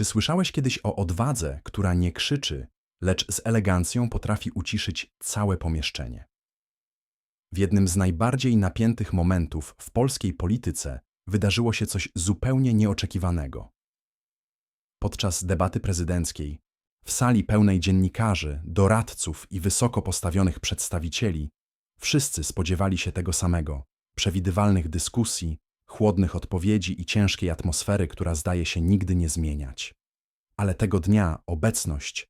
Czy słyszałeś kiedyś o odwadze, która nie krzyczy, lecz z elegancją potrafi uciszyć całe pomieszczenie? W jednym z najbardziej napiętych momentów w polskiej polityce wydarzyło się coś zupełnie nieoczekiwanego. Podczas debaty prezydenckiej, w sali pełnej dziennikarzy, doradców i wysoko postawionych przedstawicieli, wszyscy spodziewali się tego samego przewidywalnych dyskusji, chłodnych odpowiedzi i ciężkiej atmosfery, która zdaje się nigdy nie zmieniać. Ale tego dnia obecność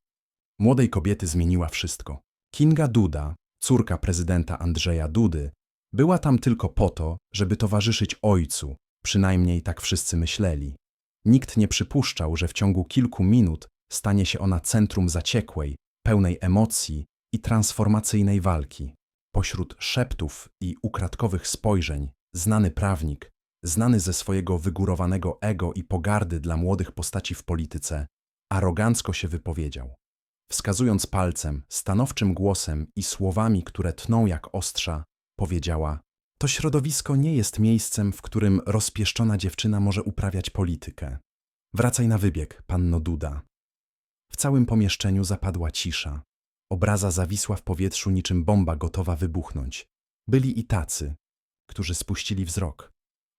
młodej kobiety zmieniła wszystko. Kinga Duda, córka prezydenta Andrzeja Dudy, była tam tylko po to, żeby towarzyszyć ojcu, przynajmniej tak wszyscy myśleli. Nikt nie przypuszczał, że w ciągu kilku minut stanie się ona centrum zaciekłej, pełnej emocji i transformacyjnej walki. Pośród szeptów i ukradkowych spojrzeń, znany prawnik, znany ze swojego wygórowanego ego i pogardy dla młodych postaci w polityce, arogancko się wypowiedział. Wskazując palcem, stanowczym głosem i słowami, które tną jak ostrza, powiedziała: To środowisko nie jest miejscem, w którym rozpieszczona dziewczyna może uprawiać politykę. Wracaj na wybieg, panno Duda. W całym pomieszczeniu zapadła cisza. Obraza zawisła w powietrzu niczym bomba gotowa wybuchnąć. Byli i tacy, którzy spuścili wzrok.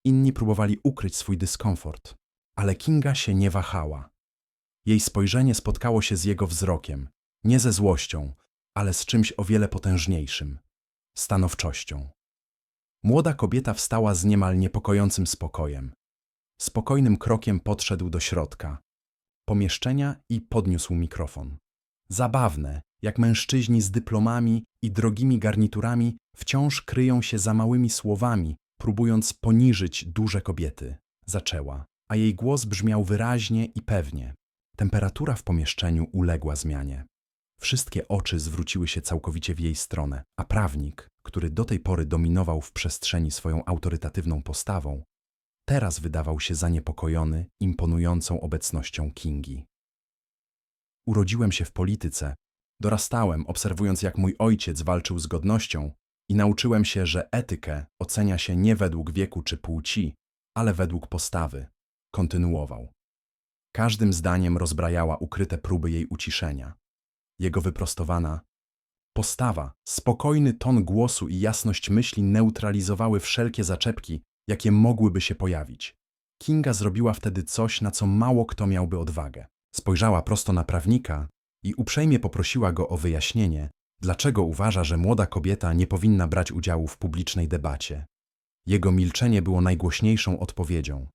Inni próbowali ukryć swój dyskomfort, ale Kinga się nie wahała. Jej spojrzenie spotkało się z jego wzrokiem, nie ze złością, ale z czymś o wiele potężniejszym stanowczością. Młoda kobieta wstała z niemal niepokojącym spokojem. Spokojnym krokiem podszedł do środka pomieszczenia i podniósł mikrofon. Zabawne, jak mężczyźni z dyplomami i drogimi garniturami wciąż kryją się za małymi słowami, próbując poniżyć duże kobiety. Zaczęła, a jej głos brzmiał wyraźnie i pewnie. Temperatura w pomieszczeniu uległa zmianie. Wszystkie oczy zwróciły się całkowicie w jej stronę, a prawnik, który do tej pory dominował w przestrzeni swoją autorytatywną postawą, teraz wydawał się zaniepokojony imponującą obecnością Kingi. Urodziłem się w polityce, dorastałem, obserwując jak mój ojciec walczył z godnością i nauczyłem się, że etykę ocenia się nie według wieku czy płci, ale według postawy. Kontynuował. Każdym zdaniem rozbrajała ukryte próby jej uciszenia. Jego wyprostowana postawa, spokojny ton głosu i jasność myśli neutralizowały wszelkie zaczepki, jakie mogłyby się pojawić. Kinga zrobiła wtedy coś, na co mało kto miałby odwagę. Spojrzała prosto na prawnika i uprzejmie poprosiła go o wyjaśnienie, dlaczego uważa, że młoda kobieta nie powinna brać udziału w publicznej debacie. Jego milczenie było najgłośniejszą odpowiedzią.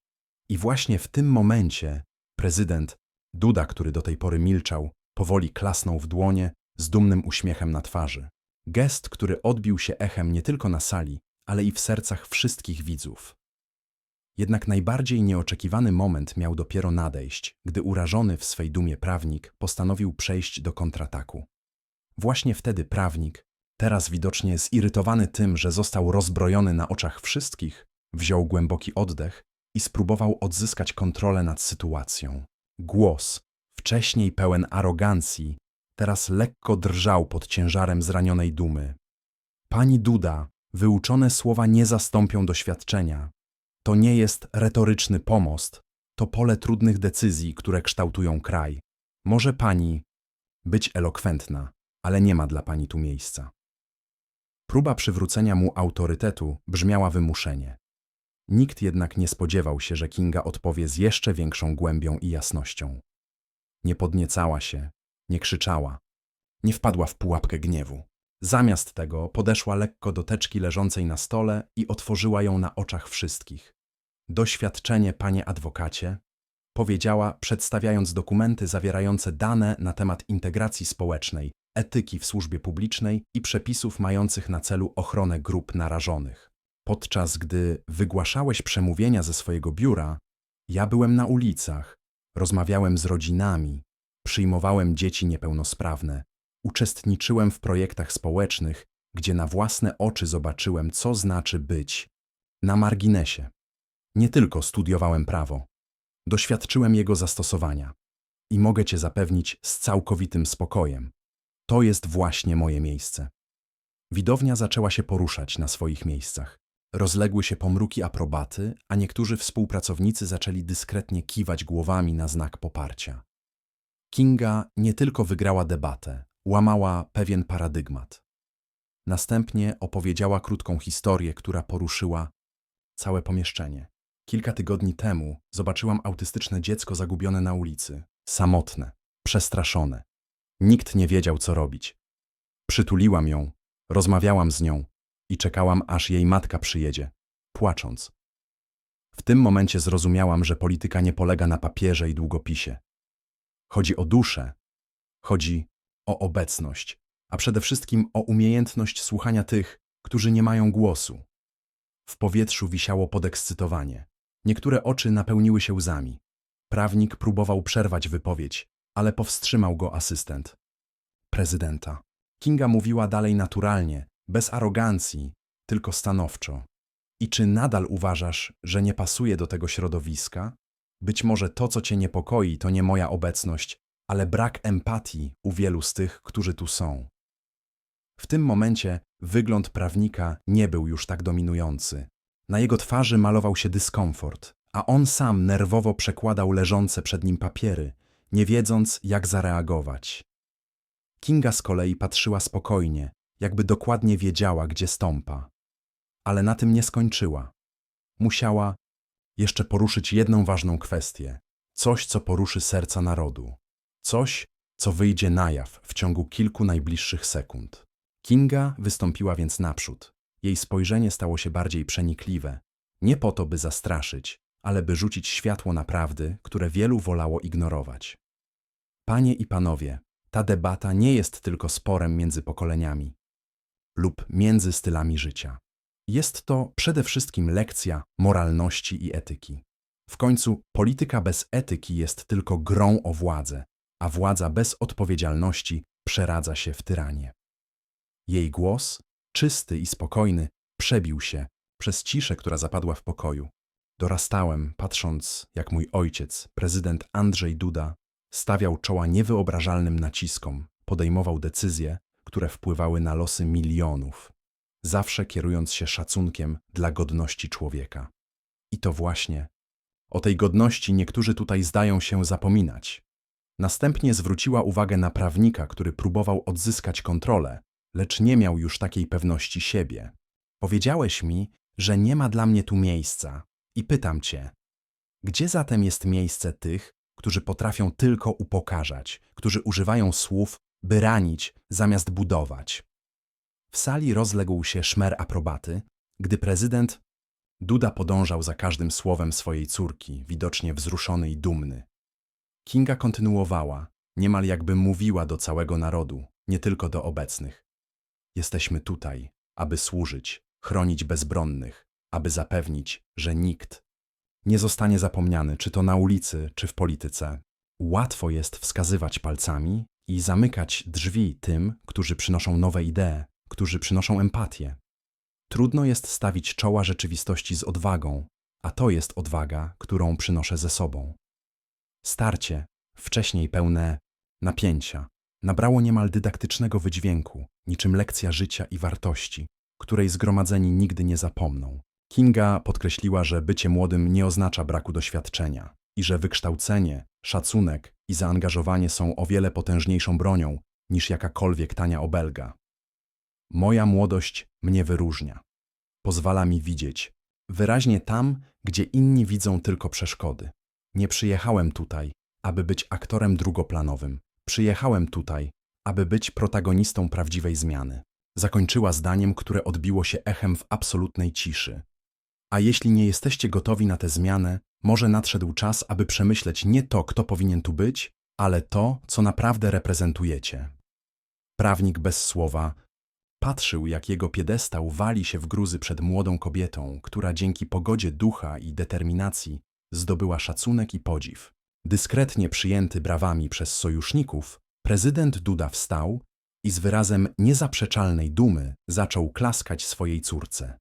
I właśnie w tym momencie prezydent, Duda, który do tej pory milczał, powoli klasnął w dłonie z dumnym uśmiechem na twarzy. Gest, który odbił się echem nie tylko na sali, ale i w sercach wszystkich widzów. Jednak najbardziej nieoczekiwany moment miał dopiero nadejść, gdy urażony w swej dumie prawnik postanowił przejść do kontrataku. Właśnie wtedy prawnik, teraz widocznie zirytowany tym, że został rozbrojony na oczach wszystkich, wziął głęboki oddech i spróbował odzyskać kontrolę nad sytuacją. Głos, wcześniej pełen arogancji, teraz lekko drżał pod ciężarem zranionej dumy. Pani Duda, wyuczone słowa nie zastąpią doświadczenia. To nie jest retoryczny pomost, to pole trudnych decyzji, które kształtują kraj. Może pani być elokwentna, ale nie ma dla pani tu miejsca. Próba przywrócenia mu autorytetu brzmiała wymuszenie. Nikt jednak nie spodziewał się, że Kinga odpowie z jeszcze większą głębią i jasnością. Nie podniecała się, nie krzyczała, nie wpadła w pułapkę gniewu. Zamiast tego podeszła lekko do teczki leżącej na stole i otworzyła ją na oczach wszystkich. Doświadczenie, panie adwokacie, powiedziała, przedstawiając dokumenty zawierające dane na temat integracji społecznej, etyki w służbie publicznej i przepisów mających na celu ochronę grup narażonych. Podczas gdy wygłaszałeś przemówienia ze swojego biura, ja byłem na ulicach, rozmawiałem z rodzinami, przyjmowałem dzieci niepełnosprawne, uczestniczyłem w projektach społecznych, gdzie na własne oczy zobaczyłem, co znaczy być na marginesie. Nie tylko studiowałem prawo, doświadczyłem jego zastosowania i mogę Cię zapewnić z całkowitym spokojem. To jest właśnie moje miejsce. Widownia zaczęła się poruszać na swoich miejscach. rozległy się pomruki aprobaty, a niektórzy współpracownicy zaczęli dyskretnie kiwać głowami na znak poparcia. Kinga nie tylko wygrała debatę, łamała pewien paradygmat. Następnie opowiedziała krótką historię, która poruszyła całe pomieszczenie. Kilka tygodni temu zobaczyłam autystyczne dziecko zagubione na ulicy. Samotne, przestraszone. Nikt nie wiedział, co robić. Przytuliłam ją, rozmawiałam z nią i czekałam, aż jej matka przyjedzie, płacząc. W tym momencie zrozumiałam, że polityka nie polega na papierze i długopisie. Chodzi o duszę, chodzi o obecność, a przede wszystkim o umiejętność słuchania tych, którzy nie mają głosu. W powietrzu wisiało podekscytowanie. Niektóre oczy napełniły się łzami. Prawnik próbował przerwać wypowiedź, ale powstrzymał go asystent. Prezydenta. Kinga mówiła dalej naturalnie, bez arogancji, tylko stanowczo. I czy nadal uważasz, że nie pasuje do tego środowiska? Być może to, co cię niepokoi, to nie moja obecność, ale brak empatii u wielu z tych, którzy tu są. W tym momencie wygląd prawnika nie był już tak dominujący. Na jego twarzy malował się dyskomfort, a on sam nerwowo przekładał leżące przed nim papiery, nie wiedząc, jak zareagować. Kinga z kolei patrzyła spokojnie, jakby dokładnie wiedziała, gdzie stąpa. Ale na tym nie skończyła. Musiała jeszcze poruszyć jedną ważną kwestię, coś, co poruszy serca narodu, coś, co wyjdzie na jaw w ciągu kilku najbliższych sekund. Kinga wystąpiła więc naprzód. Jej spojrzenie stało się bardziej przenikliwe, nie po to, by zastraszyć, ale by rzucić światło na prawdy, które wielu wolało ignorować. Panie i panowie, ta debata nie jest tylko sporem między pokoleniami lub między stylami życia. Jest to przede wszystkim lekcja moralności i etyki. W końcu polityka bez etyki jest tylko grą o władzę, a władza bez odpowiedzialności przeradza się w tyranię. Jej głos, czysty i spokojny, przebił się przez ciszę, która zapadła w pokoju. Dorastałem, patrząc, jak mój ojciec, prezydent Andrzej Duda, stawiał czoła niewyobrażalnym naciskom, podejmował decyzje, które wpływały na losy milionów, zawsze kierując się szacunkiem dla godności człowieka. I to właśnie o tej godności niektórzy tutaj zdają się zapominać. Następnie zwróciła uwagę na prawnika, który próbował odzyskać kontrolę, lecz nie miał już takiej pewności siebie. Powiedziałeś mi, że nie ma dla mnie tu miejsca i pytam cię, gdzie zatem jest miejsce tych, którzy potrafią tylko upokarzać, którzy używają słów, by ranić zamiast budować? W sali rozległ się szmer aprobaty, gdy prezydent Duda podążał za każdym słowem swojej córki, widocznie wzruszony i dumny. Kinga kontynuowała, niemal jakby mówiła do całego narodu, nie tylko do obecnych. Jesteśmy tutaj, aby służyć, chronić bezbronnych, aby zapewnić, że nikt nie zostanie zapomniany, czy to na ulicy, czy w polityce. Łatwo jest wskazywać palcami i zamykać drzwi tym, którzy przynoszą nowe idee, którzy przynoszą empatię. Trudno jest stawić czoła rzeczywistości z odwagą, a to jest odwaga, którą przynoszę ze sobą. Starcie, wcześniej pełne napięcia, nabrało niemal dydaktycznego wydźwięku, niczym lekcja życia i wartości, której zgromadzeni nigdy nie zapomną. Kinga podkreśliła, że bycie młodym nie oznacza braku doświadczenia i że wykształcenie, szacunek i zaangażowanie są o wiele potężniejszą bronią niż jakakolwiek tania obelga. Moja młodość mnie wyróżnia. Pozwala mi widzieć wyraźnie tam, gdzie inni widzą tylko przeszkody. Nie przyjechałem tutaj, aby być aktorem drugoplanowym. Przyjechałem tutaj, aby być protagonistą prawdziwej zmiany. Zakończyła zdaniem, które odbiło się echem w absolutnej ciszy. A jeśli nie jesteście gotowi na tę zmianę, może nadszedł czas, aby przemyśleć nie to, kto powinien tu być, ale to, co naprawdę reprezentujecie. Prawnik bez słowa patrzył, jak jego piedestał wali się w gruzy przed młodą kobietą, która dzięki pogodzie ducha i determinacji zdobyła szacunek i podziw. Dyskretnie przyjęty brawami przez sojuszników, prezydent Duda wstał i z wyrazem niezaprzeczalnej dumy zaczął klaskać swojej córce.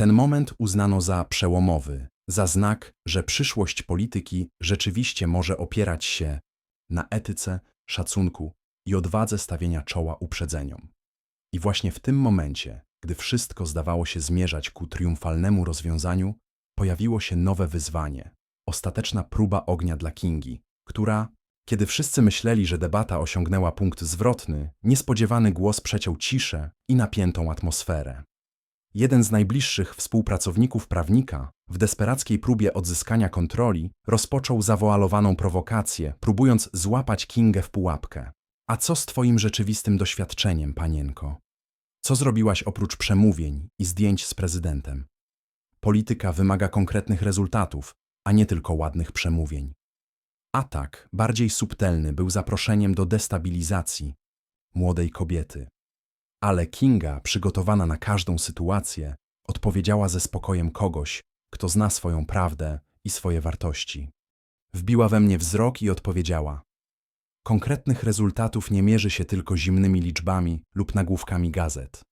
Ten moment uznano za przełomowy, za znak, że przyszłość polityki rzeczywiście może opierać się na etyce, szacunku i odwadze stawienia czoła uprzedzeniom. I właśnie w tym momencie gdy wszystko zdawało się zmierzać ku triumfalnemu rozwiązaniu, pojawiło się nowe wyzwanie. Ostateczna próba ognia dla Kingi, która, kiedy wszyscy myśleli, że debata osiągnęła punkt zwrotny, niespodziewany głos przeciął ciszę i napiętą atmosferę. Jeden z najbliższych współpracowników prawnika, w desperackiej próbie odzyskania kontroli, rozpoczął zawoalowaną prowokację, próbując złapać Kingę w pułapkę. A co z twoim rzeczywistym doświadczeniem, panienko? Co zrobiłaś oprócz przemówień i zdjęć z prezydentem? Polityka wymaga konkretnych rezultatów, a nie tylko ładnych przemówień. Atak, bardziej subtelny, był zaproszeniem do destabilizacji młodej kobiety. Ale Kinga, przygotowana na każdą sytuację, odpowiedziała ze spokojem kogoś, kto zna swoją prawdę i swoje wartości. Wbiła we mnie wzrok i odpowiedziała: Konkretnych rezultatów nie mierzy się tylko zimnymi liczbami lub nagłówkami gazet.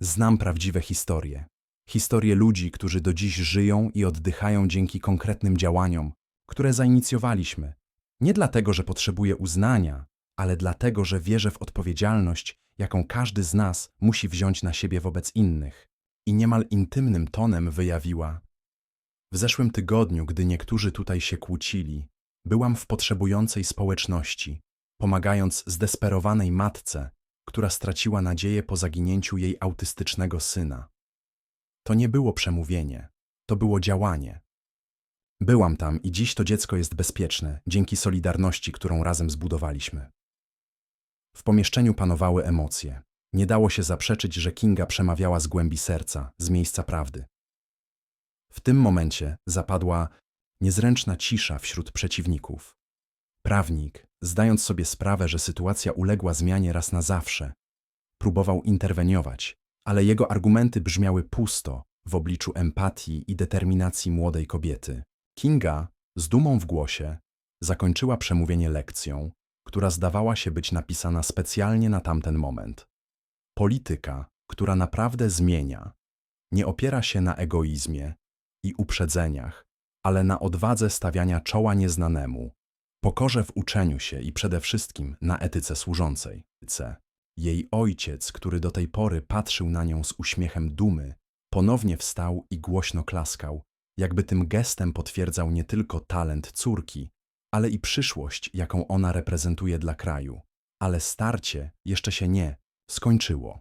Znam prawdziwe historie. Historie ludzi, którzy do dziś żyją i oddychają dzięki konkretnym działaniom, które zainicjowaliśmy. Nie dlatego, że potrzebuję uznania, ale dlatego, że wierzę w odpowiedzialność, jaką każdy z nas musi wziąć na siebie wobec innych. I niemal intymnym tonem wyjawiła: W zeszłym tygodniu, gdy niektórzy tutaj się kłócili, byłam w potrzebującej społeczności, pomagając zdesperowanej matce, która straciła nadzieję po zaginięciu jej autystycznego syna. To nie było przemówienie, to było działanie. Byłam tam i dziś to dziecko jest bezpieczne dzięki solidarności, którą razem zbudowaliśmy. W pomieszczeniu panowały emocje. Nie dało się zaprzeczyć, że Kinga przemawiała z głębi serca, z miejsca prawdy. W tym momencie zapadła niezręczna cisza wśród przeciwników. Prawnik, zdając sobie sprawę, że sytuacja uległa zmianie raz na zawsze, próbował interweniować, ale jego argumenty brzmiały pusto w obliczu empatii i determinacji młodej kobiety. Kinga, z dumą w głosie, zakończyła przemówienie lekcją, która zdawała się być napisana specjalnie na tamten moment. Polityka, która naprawdę zmienia, nie opiera się na egoizmie i uprzedzeniach, ale na odwadze stawiania czoła nieznanemu, pokorze w uczeniu się i przede wszystkim na etyce służącej. Jej ojciec, który do tej pory patrzył na nią z uśmiechem dumy, ponownie wstał i głośno klaskał, jakby tym gestem potwierdzał nie tylko talent córki, ale i przyszłość, jaką ona reprezentuje dla kraju. Ale starcie jeszcze się nie skończyło.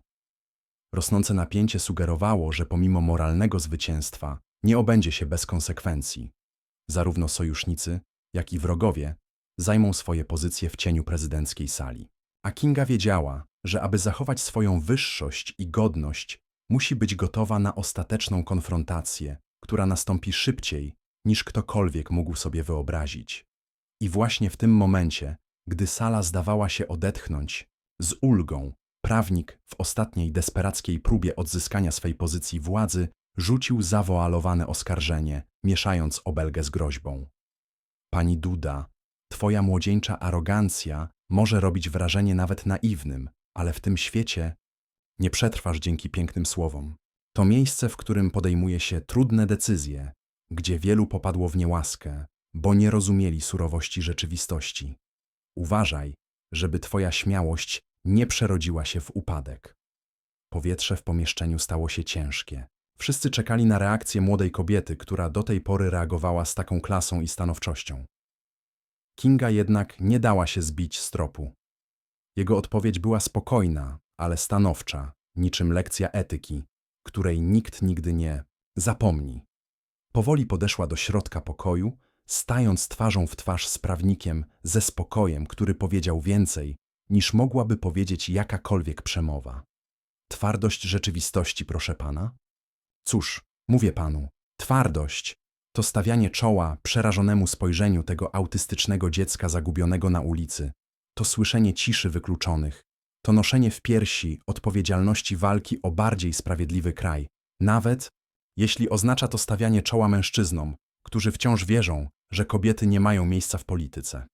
Rosnące napięcie sugerowało, że pomimo moralnego zwycięstwa nie obędzie się bez konsekwencji. Zarówno sojusznicy, jak i wrogowie zajmą swoje pozycje w cieniu prezydenckiej sali. A Kinga wiedziała, że aby zachować swoją wyższość i godność, musi być gotowa na ostateczną konfrontację, która nastąpi szybciej, niż ktokolwiek mógł sobie wyobrazić. I właśnie w tym momencie, gdy sala zdawała się odetchnąć, z ulgą, prawnik w ostatniej desperackiej próbie odzyskania swej pozycji władzy rzucił zawoalowane oskarżenie, mieszając obelgę z groźbą. Pani Duda, twoja młodzieńcza arogancja może robić wrażenie nawet naiwnym, ale w tym świecie nie przetrwasz dzięki pięknym słowom. To miejsce, w którym podejmuje się trudne decyzje, gdzie wielu popadło w niełaskę, bo nie rozumieli surowości rzeczywistości. Uważaj, żeby twoja śmiałość nie przerodziła się w upadek. Powietrze w pomieszczeniu stało się ciężkie. Wszyscy czekali na reakcję młodej kobiety, która do tej pory reagowała z taką klasą i stanowczością. Kinga jednak nie dała się zbić z tropu. Jego odpowiedź była spokojna, ale stanowcza, niczym lekcja etyki, której nikt nigdy nie zapomni. Powoli podeszła do środka pokoju, stając twarzą w twarz z prawnikiem ze spokojem, który powiedział więcej, niż mogłaby powiedzieć jakakolwiek przemowa. Twardość rzeczywistości, proszę pana? Cóż, mówię panu, twardość to stawianie czoła przerażonemu spojrzeniu tego autystycznego dziecka zagubionego na ulicy, to słyszenie ciszy wykluczonych, to noszenie w piersi odpowiedzialności walki o bardziej sprawiedliwy kraj, nawet jeśli oznacza to stawianie czoła mężczyznom, którzy wciąż wierzą, że kobiety nie mają miejsca w polityce.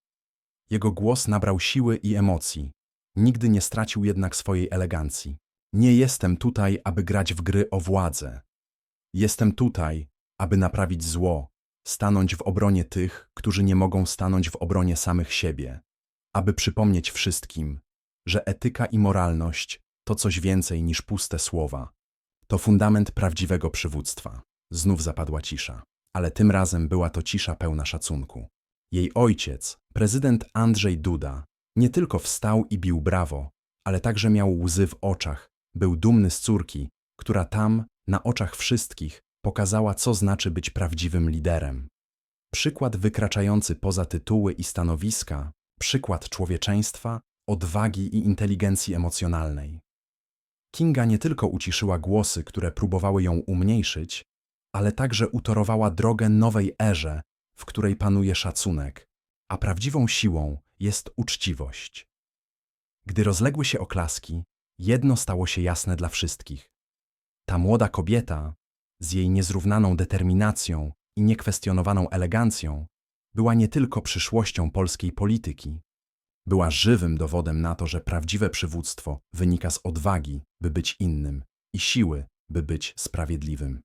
Jego głos nabrał siły i emocji, nigdy nie stracił jednak swojej elegancji. Nie jestem tutaj, aby grać w gry o władzę. Jestem tutaj, aby naprawić zło, stanąć w obronie tych, którzy nie mogą stanąć w obronie samych siebie, aby przypomnieć wszystkim, że etyka i moralność to coś więcej niż puste słowa. To fundament prawdziwego przywództwa. Znów zapadła cisza, ale tym razem była to cisza pełna szacunku. Jej ojciec, prezydent Andrzej Duda, nie tylko wstał i bił brawo, ale także miał łzy w oczach, był dumny z córki, która tam, na oczach wszystkich, pokazała, co znaczy być prawdziwym liderem. Przykład wykraczający poza tytuły i stanowiska, przykład człowieczeństwa, odwagi i inteligencji emocjonalnej. Kinga nie tylko uciszyła głosy, które próbowały ją umniejszyć, ale także utorowała drogę nowej erze, w której panuje szacunek, a prawdziwą siłą jest uczciwość. Gdy rozległy się oklaski, jedno stało się jasne dla wszystkich. Ta młoda kobieta, z jej niezrównaną determinacją i niekwestionowaną elegancją, była nie tylko przyszłością polskiej polityki. Była żywym dowodem na to, że prawdziwe przywództwo wynika z odwagi, by być innym, i siły, by być sprawiedliwym.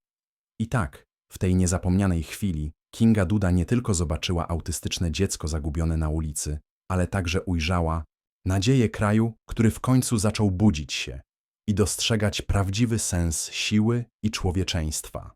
I tak, w tej niezapomnianej chwili, Kinga Duda nie tylko zobaczyła autystyczne dziecko zagubione na ulicy, ale także ujrzała nadzieję kraju, który w końcu zaczął budzić się i dostrzegać prawdziwy sens siły i człowieczeństwa.